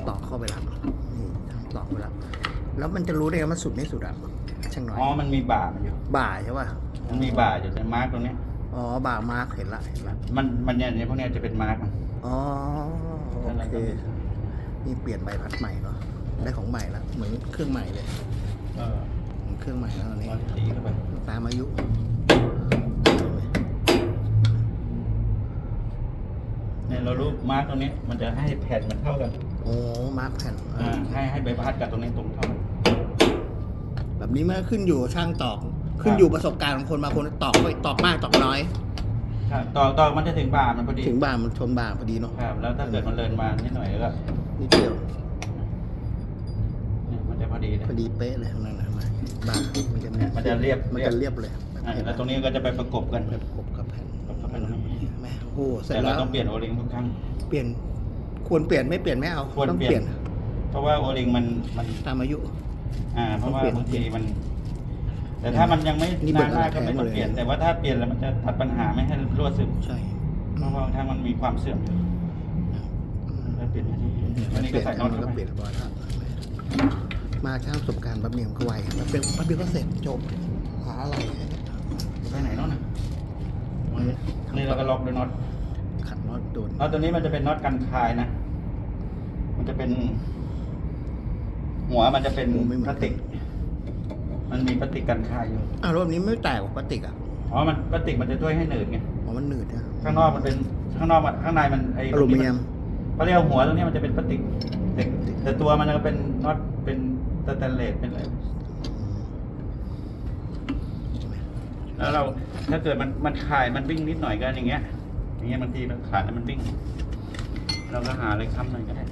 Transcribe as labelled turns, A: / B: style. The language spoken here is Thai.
A: ำตอกเข้าไปแล้วนี่ทำตอกไปแล้วแล้วมันจะรู้ได้ไงมันสุดไม่สุดอะช่างน้อย
B: อ๋อมันมีบ่ามันอยู่
A: บ่าใช่ป่ะ
B: มันมีบ่าอยู่แต่มาร์กตรงเนี้ย
A: อ๋อบ่ามาร์คเห็นละเห็นละ
B: มันมันเนี่ยเนี่ยพวกเนี้ยจะเป็นมาร์กมัน
A: อ๋อโอเคนี่เปลี่ยนใบพัดใหม่เนาะได้ของใหม่ละเหมือนเครื่องใหม่เลย
B: เออ
A: เหมือนเครื่องใหม่แล้วอันนี้
B: มันตีเข้าไป
A: ตามอายุ
B: เนี่ยเรารู้มาร์กตรงนี้มันจะให้แผ่นมันเท่ากัน
A: โอ้มาร์คแผ่น
B: อ่าให้ให้ใบพัดกับตรงนี้ตรงเท่ากัน
A: แบบนี้มันก็ขึ้นอยู่กับช่างตอก ขึ้นอยู่ประสบการณ์ของคนบางคนตอกไปตอกมากตอกน้อย
B: ครับต่อต่อมันจะถึงบ่ามันพอดี
A: ถึงบ่ามันชนบ่าพอดีเนาะ
B: ครับแล้วถ้าเกิดมันเลินมานิดหน่อยก็
A: นิดเดียว
B: เนี่ยมันจะพอดีเลย
A: พอดีเป๊ะเลยข้างนั้นนะมาบ่ามันจะ
B: มันจะเรียบ
A: มันจะเรียบเลยแบบ
B: อ่า
A: เห็น
B: แล้วตรงนี้ก็จะไปประกบกัน
A: แบบกบกับแผ่น
B: ประกบกันตรงนี้
A: แม่โอ้โหเสร็จ
B: แต่เรา
A: แล้ว
B: ต้องเปลี่ยนโอลิงทุกครั้ง
A: เปลี่ยน ควรเปลี่ยนไม่เปลี่ยนไม่เอา
B: ควร
A: ต้อง
B: เป
A: เป
B: ลี่
A: ลี่
B: ย
A: ย
B: น
A: น
B: เพราะว่าโอลิงมันมัน
A: ตามอายุ
B: อ่า เพราะว่า
A: ต้องเปลี่ยน
B: บางทีมัน แต่ถ้ามันยังไม่
A: นี่เบิ
B: นากนมากก็ไม่ต้อง
A: แท้หมดเลย
B: เปลี่ยนแต่ว่าถ้าเปลี่ยนแล้วมันจะตัดปัญหาไม่ให้รั่วซึม
A: ใช่
B: เพราะว่าบางครั้งมันมีความเสื่อมอยู่แล้วเปลี่ยนไม่ได้อันนี้ก็ใส่น็อต
A: มัน
B: เข้า
A: ก็
B: ไป
A: เปลี่ยนบ่อยแล้วมาช่างประสบการณ์แป๊บเดียวก็ไวแป๊บเดียวแป๊บเดียวก็เสร็จจบหาอะไร
B: ไปไหนโน่นน่ะนี่เราก็ล็อกด้วยน็อต
A: ขัดน็อตโดน
B: น็อตตัวนี้มันจะเป็นน็อตกันคายนะ มันจะเป็น หัวมันจะเป็นพลาสติก มันมีพลาสติกกันคายอยู่
A: อ้าวรอบนี้ไม่แตกกว่าพลาสติกอะ
B: อ๋อมันพลาสติกมันจะช่วยให้หนืดไง
A: อ๋อมันหนืดนะ
B: ข้างนอกมันเป็นข้างนอกมันข้างในมันไอ้
A: อลูมิเนียม
B: เขาเรียกว่าหัวตรงนี้มันจะเป็นพลาสติกเหล็กแต่ตัวมันจะเป็นน็อตเป็นสแตนเลสเป็นอะไรแล้วเราถ้าเกิดมันมันขายมันวิ่งนิดหน่อยก็อย่างเงี้ย อย่างเงี้ยบางทีมันขาดแล้วมันวิ่ง เราก็หาอะไรค้ำหน่อยก็ได้